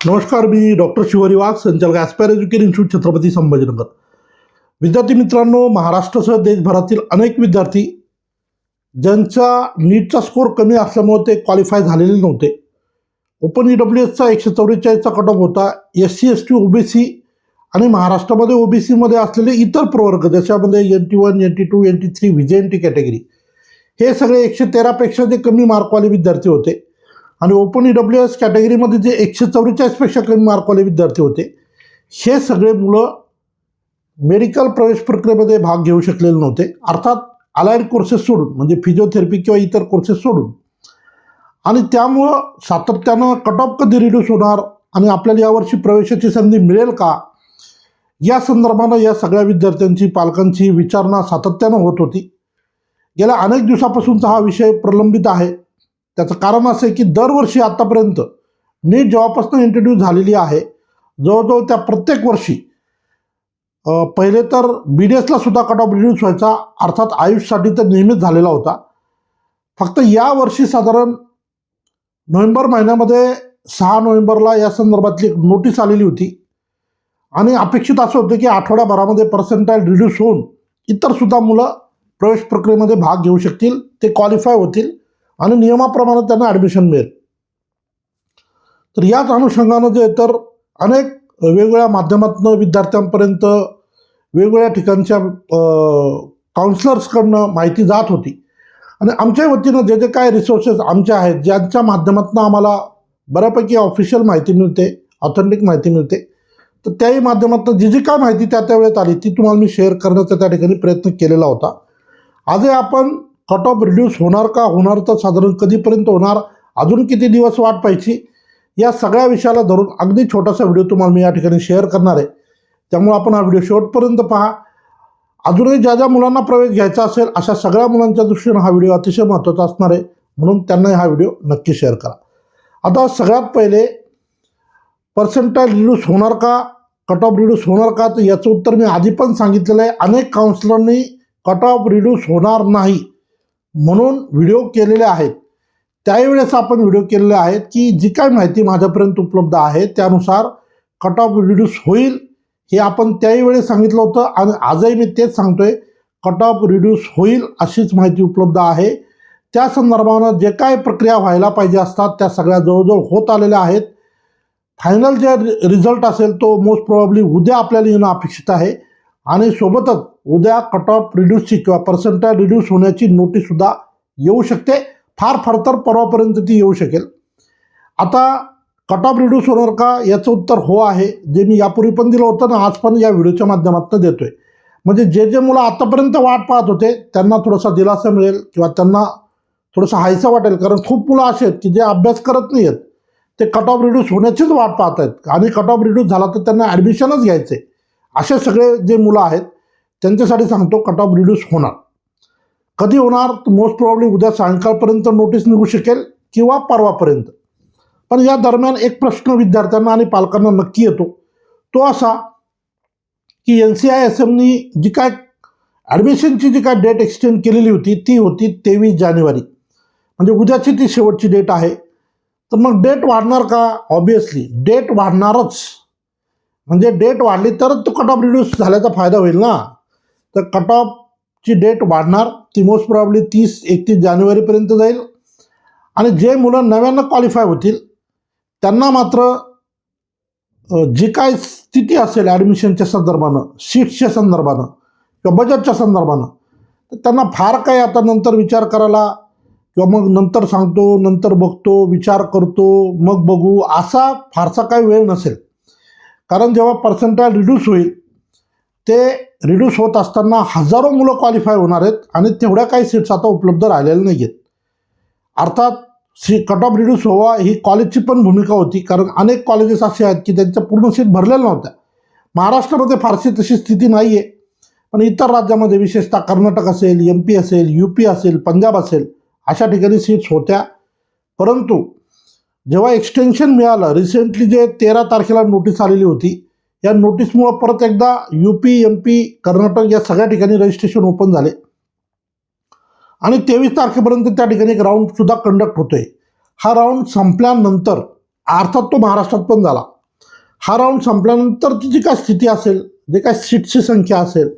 नमस्कार मी डॉक्टर शिवरी वाघ संचालक aspire education institute Chhatrapati Sambhajinagar. विद्यार्थी मित्रांनो महाराष्ट्रासह देशभरातील अनेक विद्यार्थी ज्यांचा नीटचा स्कोर कमी असल्यामुळे ते क्वालिफाय झालेले नव्हते. ओपन ई डब्ल्यू एसचा एकशे चौवेचाळीसचा कट ऑफ होता S C S T OBC आणि महाराष्ट्रामध्ये ओबीसीमध्ये असलेले इतर प्रवर्ग ज्याच्यामध्ये N T one N T two N T three V N T category हे सगळे एकशे तेरापेक्षा जे कमी मार्कवाले विद्यार्थी होते. आणि ओपन ई डब्ल्यू एस कॅटेगरीमध्ये जे एकशे चौवेचाळीसपेक्षा कमी मार्कवाले विद्यार्थी होते हे सगळे मुलं मेडिकल प्रवेश प्रक्रियेमध्ये भाग घेऊ शकलेले नव्हते. अर्थात अलाइड कोर्सेस सोडून म्हणजे फिजिओथेरपी किंवा इतर कोर्सेस सोडून. आणि त्यामुळं सातत्यानं कट ऑफ कधी रिड्यूस होणार आणि आपल्याला यावर्षी प्रवेशाची संधी मिळेल का? या संदर्भानं या सगळ्या विद्यार्थ्यांची पालकांची विचारणा सातत्यानं होत होती. गेल्या अनेक दिवसापासूनचा हा विषय प्रलंबित आहे. त्याचं कारण असं आहे की दरवर्षी आत्तापर्यंत नीट जेव्हापासून इंट्रोड्यूस झालेली आहे जवळजवळ त्या प्रत्येक वर्षी पहिले तर बी डी एसला सुद्धा कट ऑफ रिड्यूस व्हायचा अर्थात आयुषसाठी तर नेहमीच झालेला होता. फक्त या वर्षी साधारण नोव्हेंबर महिन्यामध्ये सहा नोव्हेंबरला या संदर्भातली एक नोटीस आलेली होती. आणि अपेक्षित असं होतं की आठवड्याभरामध्ये पर्सेंटाईल रिड्यूस होऊन इतरसुद्धा मुलं प्रवेश प्रक्रियेमध्ये भाग घेऊ शकतील ते क्वालिफाय होतील. आणि नियमाप्रमाणे त्यांना ॲडमिशन मिळेल. तर याच अनुषंगानं जे तर अनेक वेगवेगळ्या माध्यमातून विद्यार्थ्यांपर्यंत वेगवेगळ्या ठिकाणच्या काउन्सलर्सकडनं माहिती जात होती. आणि आमच्या वतीनं जे जे काय रिसोर्सेस आमच्या आहेत ज्यांच्या माध्यमातून आम्हाला बऱ्यापैकी ऑफिशियल माहिती मिळते ऑथेंटिक माहिती मिळते तर त्याही माध्यमातून जी जी काय माहिती त्या त्या वेळेत आली ती तुम्हाला मी शेअर करण्याचा त्या ठिकाणी प्रयत्न केलेला होता. आजही आपण कट ऑफ रिड्यूस होणार का होणार तर साधारण कधीपर्यंत होणार अजून किती दिवस वाट पाहिजे या सगळ्या विषयाला धरून अगदी छोटासा व्हिडिओ तुम्हाला मी या ठिकाणी शेअर करणार आहे. त्यामुळे आपण हा व्हिडिओ शेवटपर्यंत पहा. अजूनही ज्या ज्या मुलांना प्रवेश घ्यायचा असेल अशा सगळ्या मुलांच्या दृष्टीनं हा व्हिडिओ अतिशय महत्त्वाचा असणार आहे. म्हणून त्यांनाही हा व्हिडिओ नक्की शेअर करा. आता सगळ्यात पहिले पर्सेंटाईल रिड्यूस होणार का कट ऑफ रिड्यूस होणार का तर याचं उत्तर मी आधी पण सांगितलेलं आहे. अनेक काउन्सिलरनी कट ऑफ रिड्यूस होणार नाही. म्हणून व्हिडिओ केलेले आहेत. त्यावेळेस आपण व्हिडिओ केलेले आहेत की जी काय माहिती माझ्यापर्यंत उपलब्ध आहे त्यानुसार कट ऑफ रिड्यूस होईल हे आपण त्याही वेळेस सांगितलं होतं आणि आजही मी तेच सांगतोय कट ऑफ रिड्यूस होईल अशीच माहिती उपलब्ध आहे. त्या संदर्भानं जे काय प्रक्रिया व्हायला पाहिजे असतात त्या सगळ्या जवळजवळ होत आलेल्या आहेत. फायनल जे रिझल्ट असेल तो मोस्ट प्रॉब्ली उद्या आपल्याला येणं अपेक्षित आहे. आणि सोबतच उद्या कट ऑफ रिड्यूसची किंवा पर्सेंटाईल रिड्यूस होण्याची नोटीससुद्धा येऊ शकते. फार फार तर परवापर्यंत ती येऊ शकेल. आता कट ऑफ रिड्यूस होणार का? याचं उत्तर हो आहे. जे मी यापूर्वी पण दिलं होतं ना आज पण या व्हिडिओच्या माध्यमातून देतो आहे म्हणजे जे जे मुलं आतापर्यंत वाट पाहत होते त्यांना थोडासा दिलासा मिळेल किंवा त्यांना थोडंसं हायसं वाटेल. कारण खूप मुलं असे आहेत की जे अभ्यास करत नाही आहेत. ते कट ऑफ रिड्यूस होण्याचीच वाट पाहत आहेत. आणि कट ऑफ रिड्यूस झाला तर त्यांना ॲडमिशनच घ्यायचं आहे असे सगळे जे मुलं आहेत त्यांच्यासाठी सांगतो कट ऑफ रिड्यूस होणार. कधी होणार? मोस्ट प्रॉब्ली उद्या सायंकाळपर्यंत नोटीस निघू शकेल किंवा परवापर्यंत. पण या दरम्यान एक प्रश्न विद्यार्थ्यांना आणि पालकांना नक्की येतो. तो असा की एन सी आय एस एमनी जी काय ॲडमिशनची जी काय डेट एक्सटेंड केलेली होती ती होती तेवीस जानेवारी. म्हणजे उद्याची ती शेवटची डेट आहे. तर मग डेट वाढणार का? ऑब्वियसली डेट वाढणारच. म्हणजे डेट वाढली तरच तो कट ऑफ रिड्यूस झाल्याचा फायदा होईल ना? तर कट ऑफची डेट वाढणार. ती मोस्ट प्रॉब्ली तीस एकतीस जानेवारीपर्यंत जाईल. आणि जे मुलं नव्यानं क्वालिफाय होतील त्यांना मात्र जी काय स्थिती असेल ॲडमिशनच्या संदर्भानं सीट्सच्या संदर्भानं किंवा बजेटच्या संदर्भानं तर त्यांना फार काही आता नंतर विचार करायला किंवा मग नंतर सांगतो नंतर बघतो विचार करतो मग बघू असा फारसा काही वेळ नसेल. कारण जेव्हा पर्सेंटाईल रिड्यूस होईल ते रिड्यूस होत असताना हजारो मुलं क्वालिफाय होणार आहेत आणि तेवढ्या काही सीट्स आता उपलब्ध राहिलेल्या नाही आहेत अर्थात सी कट ऑफ रिड्यूस व्हावा ही कॉलेजची पण भूमिका होती कारण अनेक कॉलेजेस असे आहेत की त्यांच्या पूर्ण सीट भरलेल्या नव्हत्या. महाराष्ट्रामध्ये फारशी तशी स्थिती नाही आहे पण इतर राज्यामध्ये विशेषतः कर्नाटक असेल एम पी असेल यू पी असेल पंजाब असेल अशा ठिकाणी सीट्स होत्या. परंतु जेव्हा एक्सटेन्शन मिळालं रिसेंटली जे तेरा तारखेला नोटीस आलेली होती या नोटीसमुळं परत एकदा U P M P Karnataka या सगळ्या ठिकाणी रजिस्ट्रेशन ओपन झाले. आणि तेवीस तारखेपर्यंत त्या ठिकाणी एक राऊंडसुद्धा कंडक्ट होतोय. हा राऊंड संपल्यानंतर अर्थात तो महाराष्ट्रात पण झाला. हा राऊंड संपल्यानंतर जी काय स्थिती असेल जे काय सीटची संख्या असेल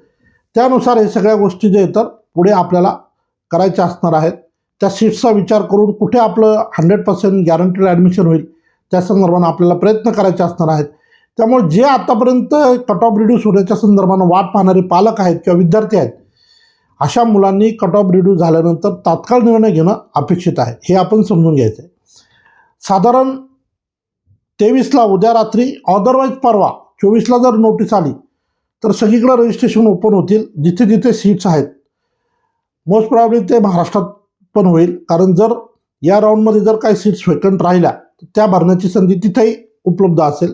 त्यानुसार हे सगळ्या गोष्टी जे तर पुढे आपल्याला करायच्या असणार आहेत. त्या सीट्सचा विचार करून कुठे आपलं हंड्रेड पर्सेंट गॅरंटेड ॲडमिशन होईल त्या संदर्भानं आपल्याला प्रयत्न करायचे असणार आहेत. त्यामुळे जे आत्तापर्यंत कट ऑफ रिड्यूस होण्याच्या संदर्भानं वाट पाहणारे पालक आहेत किंवा विद्यार्थी आहेत अशा मुलांनी कट ऑफ रिड्यूस झाल्यानंतर तात्काळ निर्णय घेणं अपेक्षित आहे. हे आपण समजून घ्यायचं आहे साधारण तेवीसला उद्या रात्री अदरवाईज परवा चोवीसला जर नोटीस आली तर सगळीकडे रजिस्ट्रेशन ओपन होतील जिथे जिथे सीट्स आहेत. मोस्ट प्रॉब्ली ते महाराष्ट्रात पण होईल कारण जर या राऊंडमध्ये जर काही सीट्स वेकंट राहिल्या तर त्या भरण्याची संधी तिथेही उपलब्ध असेल.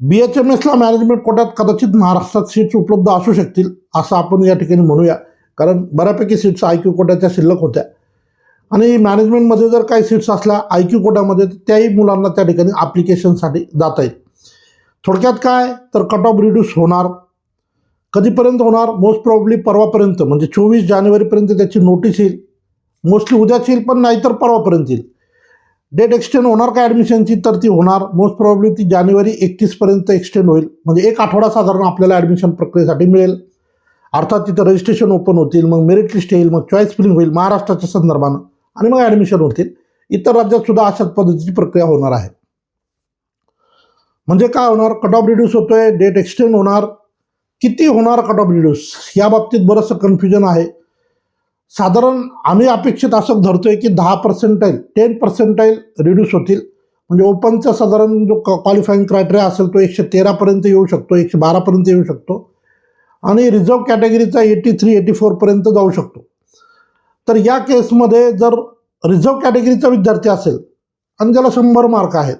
बी एच एम एसला मॅनेजमेंट कोट्यात कदाचित महाराष्ट्रात सीट्स उपलब्ध असू शकतील असं आपण या ठिकाणी म्हणूया. कारण बऱ्यापैकी सीट्स आय क्यू कोट्याच्या शिल्लक होत्या. आणि मॅनेजमेंटमध्ये जर काही सीट्स असल्या आय क्यू कोट्यामध्ये तर त्याही मुलांना त्या ठिकाणी ॲप्लिकेशनसाठी जाता येईल. थोडक्यात काय? तर कट ऑफ रिड्यूस होणार. कधीपर्यंत होणार? मोस्ट प्रॉब्ली परवापर्यंत. म्हणजे चोवीस जानेवारीपर्यंत त्याची नोटीस येईल. मोस्टली उद्याच येईल पण नाहीतर परवापर्यंत येईल. डेट एक्सटेंड होणार का ॲडमिशनची तर ती होणार. मोस्ट प्रॉब्ली ती जानेवारी एकतीसपर्यंत एक्सटेंड होईल. म्हणजे एक आठवडा साधारण आपल्याला ॲडमिशन प्रक्रियेसाठी मिळेल. अर्थात तिथं रजिस्ट्रेशन ओपन होतील मग मेरिट लिस्ट येईल मग चॉईस फिलिंग होईल महाराष्ट्राच्या संदर्भानं. आणि मग ॲडमिशन होतील. इतर राज्यात सुद्धा अशाच पद्धतीची प्रक्रिया होणार आहे. म्हणजे काय होणार? कट ऑफ रिड्यूस होतोय डेट एक्सटेंड होणार. किती होणार कट ऑफ रिड्यूस या बाबतीत बरंचसं कन्फ्युजन आहे. साधारण आम्ही अपेक्षित असं धरतोय की दहा पर्सेंटाईल टेन पर्सेंटाईल रिड्यूस होतील. म्हणजे ओपनचा साधारण जो क्वालिफाईंग क्रायटेरिया असेल तो एकशे तेरापर्यंत येऊ शकतो एकशे बारापर्यंत येऊ शकतो. आणि रिझर्व कॅटेगरीचा एटी थ्री एटी फोरपर्यंत जाऊ शकतो. तर या केसमध्ये जर रिझर्व कॅटेगरीचा विद्यार्थी असेल आणि ज्याला शंभर मार्क आहेत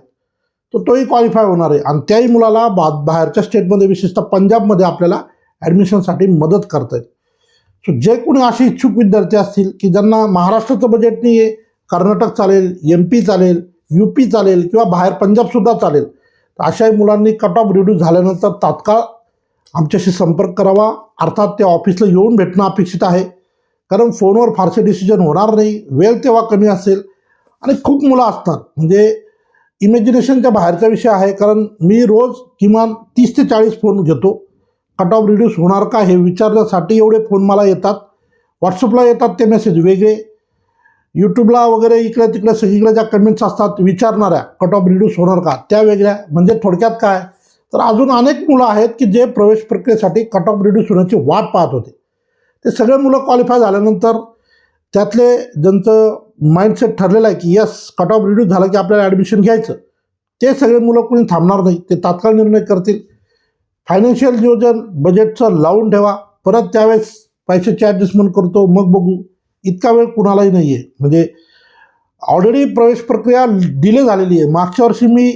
तर तोही क्वालिफाय होणार आहे. आणि त्याही मुलाला बा बाहेरच्या स्टेटमध्ये विशेषतः पंजाबमध्ये आपल्याला ॲडमिशनसाठी मदत करता येईल. सो जे कोणी असे इच्छुक विद्यार्थी असतील की ज्यांना महाराष्ट्राचं बजेट नाही आहे कर्नाटक चालेल एम पी चालेल यू पी चालेल किंवा बाहेर पंजाबसुद्धा चालेल तर अशाही मुलांनी कट ऑफ रिड्यूस झाल्यानंतर तात्काळ आमच्याशी संपर्क करावा. अर्थात त्या ऑफिसला येऊन भेटणं अपेक्षित आहे. कारण फोनवर फारसे डिसिजन होणार नाही. वेळ तेव्हा कमी असेल. आणि खूप मुलं असतात. म्हणजे इमॅजिनेशनच्या बाहेरचा विषय आहे. कारण मी रोज किमान तीस ते चाळीस फोन घेतो. कट ऑफ रिड्यूस होणार का हे विचारण्यासाठी एवढे फोन मला येतात. व्हॉट्सअपला येतात ते मेसेज वेगळे. यूट्यूबला वगैरे इकडे तिकडे सगळीकडे ज्या कमेंट्स असतात विचारणाऱ्या कट ऑफ रिड्यूस होणार का? त्या वेगळ्या. म्हणजे थोडक्यात काय? तर अजून अनेक मुलं आहेत की जे प्रवेश प्रक्रियेसाठी कट ऑफ रिड्यूस होण्याची वाट पाहत होते. ते सगळे मुलं क्वालिफाय झाल्यानंतर त्यातले ज्यांचं माइंडसेट ठरलेलं आहे की यस कट ऑफ रिड्यूस झालं की आपल्याला ॲडमिशन घ्यायचं. ते सगळे मुलं कोणी थांबणार नाही. ते तात्काळ निर्णय करतील. फायनान्शियल नियोजन बजेटचं लावून ठेवा. परत त्यावेळेस पैशाची ॲडजस्टमेंट करतो. मग बघू. इतका वेळ कुणालाही नाही आहे म्हणजे ऑलरेडी प्रवेश प्रक्रिया डिले झालेली आहे. मागच्या वर्षी मी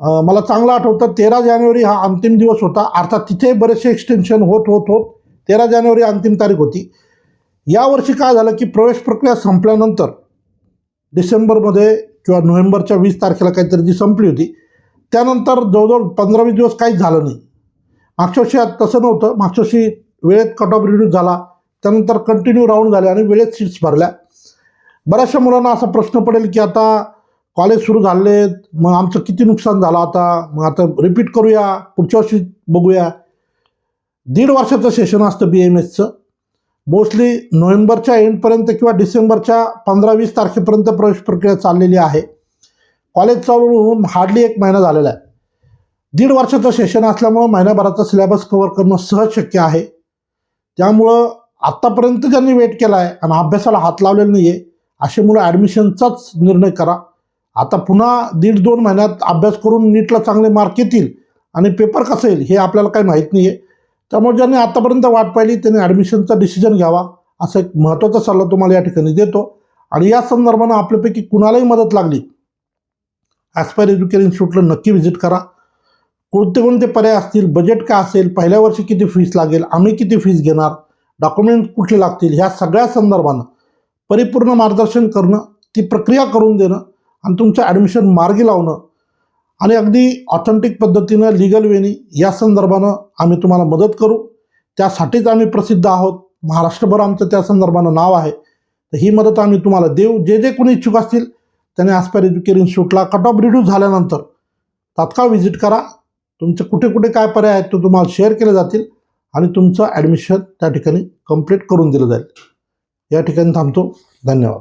मला चांगलं आठवतं. तेरा जानेवारी हा अंतिम दिवस होता. अर्थात तिथे बरेचसे एक्सटेन्शन होत होत होत. तेरा जानेवारी अंतिम तारीख होती. यावर्षी काय झालं की प्रवेश प्रक्रिया संपल्यानंतर डिसेंबरमध्ये किंवा नोव्हेंबरच्या वीस तारखेला काहीतरी जी संपली होती त्यानंतर जवळजवळ पंधरा वीस दिवस काहीच झालं नाही. मागच्या वर्षी तसं नव्हतं. मागच्या वर्षी वेळेत कट ऑफ रिड्यूस झाला. त्यानंतर कंटिन्यू राऊंड झाले आणि वेळेत सीट्स भरल्या. बऱ्याचशा मुलांना असा प्रश्न पडेल की आता कॉलेज सुरू झाले मग आमचं किती नुकसान झालं आता? मग आता रिपीट करूया पुढच्या वर्षी बघूया. दीड वर्षाचं सेशन असतं बी एम एसचं मोस्टली नोव्हेंबरच्या एंडपर्यंत किंवा डिसेंबरच्या पंधरा वीस तारखेपर्यंत प्रवेश प्रक्रिया चाललेली आहे. कॉलेज चालू होऊन हार्डली एक महिना झालेला आहे. दीड वर्षाचं सेशन असल्यामुळं महिन्याभराचा सिलेबस कव्हर करणं सहज शक्य आहे. त्यामुळं आत्तापर्यंत ज्यांनी वेट केला आहे आणि अभ्यासाला हात लावलेला नाही आहे असे मुलं ॲडमिशनचाच निर्णय करा. आता पुन्हा दीड दोन महिन्यात अभ्यास करून नीटला चांगले मार्क येतील आणि पेपर कसं येईल हे आपल्याला काही माहीत नाही आहे त्यामुळे ज्यांनी आत्तापर्यंत वाट पाहिली त्यांनी ॲडमिशनचा डिसिजन घ्यावा असा एक महत्त्वाचा सल्ला तुम्हाला या ठिकाणी देतो. आणि या संदर्भानं आपल्यापैकी कुणालाही मदत लागली ॲस्पायर एज्युकेशन इन्स्टिट्यूटला नक्की व्हिजिट करा. कोणते कोणते पर्याय असतील बजेट काय असेल पहिल्या वर्षी किती फीस लागेल आम्ही किती फीस घेणार डॉक्युमेंट कुठले लागतील ह्या सगळ्या संदर्भानं परिपूर्ण मार्गदर्शन करणं ती प्रक्रिया करून देणं आणि तुमचं ॲडमिशन मार्गी लावणं आणि अगदी ऑथेंटिक पद्धतीनं लिगल वेनी या संदर्भानं आम्ही तुम्हाला मदत करू. त्यासाठीच आम्ही प्रसिद्ध आहोत. महाराष्ट्रभर आमचं त्या संदर्भानं नाव आहे. तर ही मदत आम्ही तुम्हाला देऊ. जे जे कोणी इच्छुक असतील त्याने आस्पायर एज्युकेअर इन्स्टिट्यूटला कट ऑफ रिड्यूस झाल्यानंतर तात्काळ व्हिजिट करा. तुमचे कुठे कुठे काय पर्याय आहेत ते तुम्हाला शेअर केले जातील आणि तुमचं ॲडमिशन त्या ठिकाणी कंप्लीट करून दिलं जाईल. या ठिकाणी थांबतो. धन्यवाद.